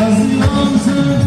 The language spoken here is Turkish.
Yazılan sen